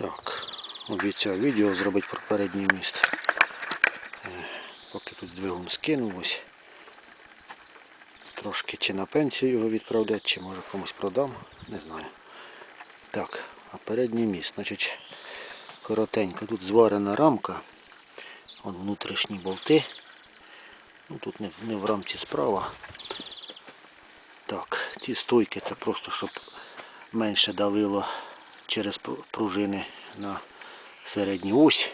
Так, обіцяв відео зробити про передній міст. Е, Поки тут двигун скинув ось. Трошки чи на пенсію його відправляти, чи може комусь продам, не знаю. Так, а передній міст, значить, коротенько. Тут зварена рамка. Вон внутрішні болти. Ну, тут не, не в рамці справа. Так, ці стойки це просто щоб менше давило через пружини на середню ось.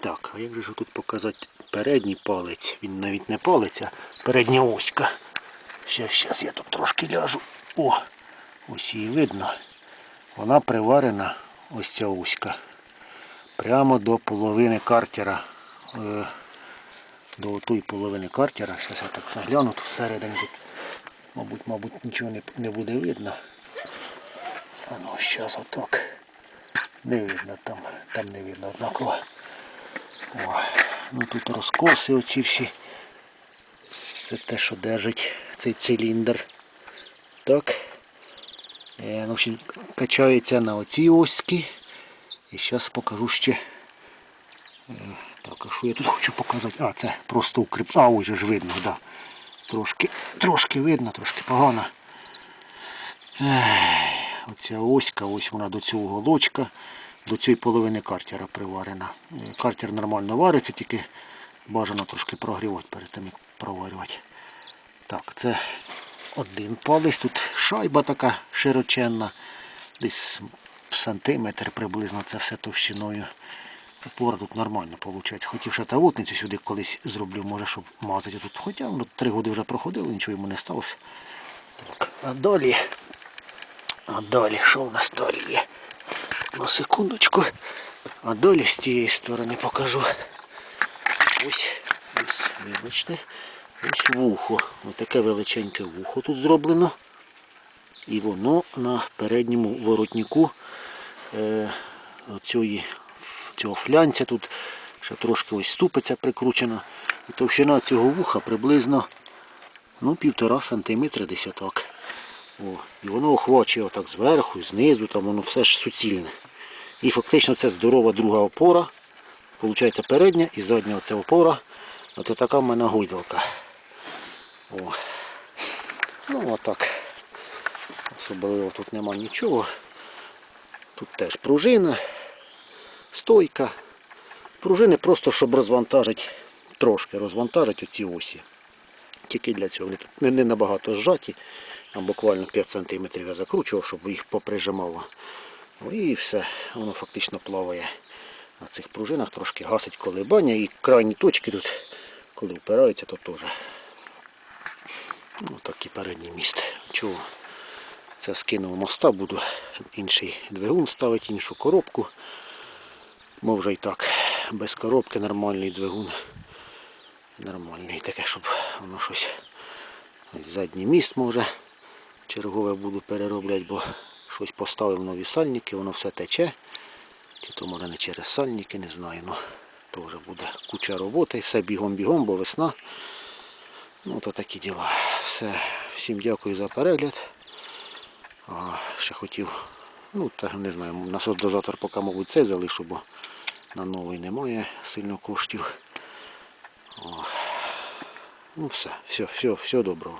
Так, а як же тут показати передній палець? Він навіть не палець, а передня оська. Щас, щас я тут трошки ляжу. О, ось її видно. Вона приварена, ось ця оська. Прямо до половини картера. Е, до тої половини картера. Зараз я так загляну тут всередині. Мабуть, мабуть, нічого не буде видно. А ну, зараз отак. Не видно там, там не видно однаково. О, ну тут розкоси оці всі. Це те, що держить цей циліндр. Так. Е, ну, в общем, качається на оцій оськи. І зараз покажу ще. Е, так, а що я тут хочу показати? А, це просто укріп. А, ось ж видно, да. Трошки, трошки видно, трошки погано. Оця оська, ось вона до цього голочка, до цієї половини картера приварена. Е, Картер нормально вариться, тільки бажано трошки прогрівати перед тим, як проварювати. Так, це один палець. Тут шайба така широченна, десь сантиметр приблизно це все товщиною. Опора тут нормально виходить. Хотів ще тавутницю сюди колись зроблю, може, щоб мазати тут. Хоча ну, три роки вже проходило, нічого йому не сталося. Так, а далі. А далі, що у нас далі є? Ну, секундочку. А далі з цієї сторони покажу. Ось, ось, вибачте. Ось вухо. Ось таке величеньке вухо тут зроблено. І воно на передньому воротнику е, цієї, цього флянця тут ще трошки ось ступиця прикручена. І товщина цього вуха приблизно ну, півтора сантиметра десь отак. О, і воно охвачує отак зверху, знизу, там воно все ж суцільне. І фактично це здорова друга опора. Получається передня і задня оця опора. Оце така в мене гойдалка. О. Ну отак. Особливо тут нема нічого. Тут теж пружина, стойка. Пружини просто, щоб розвантажити, трошки розвантажити оці осі. Тільки для цього. Вони тут не, набагато зжаті. Буквально 5 см я закручував, щоб їх поприжимало. Ну, І все, воно фактично плаває на цих пружинах, трошки гасить колебання і крайні точки тут, коли впираються, то теж. Ну, такий передній міст. Чого? Це скинув моста, буду інший двигун ставити, іншу коробку. Мов вже і так, без коробки нормальний двигун. Нормальний таке, щоб воно щось. Ось задній міст може. Чергове буду переробляти, бо щось поставив нові сальники, воно все тече. Чи то може не через сальники, не знаю. Ну, то вже буде куча роботи, все бігом-бігом, бо весна. Ну, то такі діла. Все. Всім дякую за перегляд. А, ще хотів, ну та не знаю, насос дозатор поки, мабуть, цей залишу, бо на новий немає сильно коштів. О. Ну все, все, все, все доброго.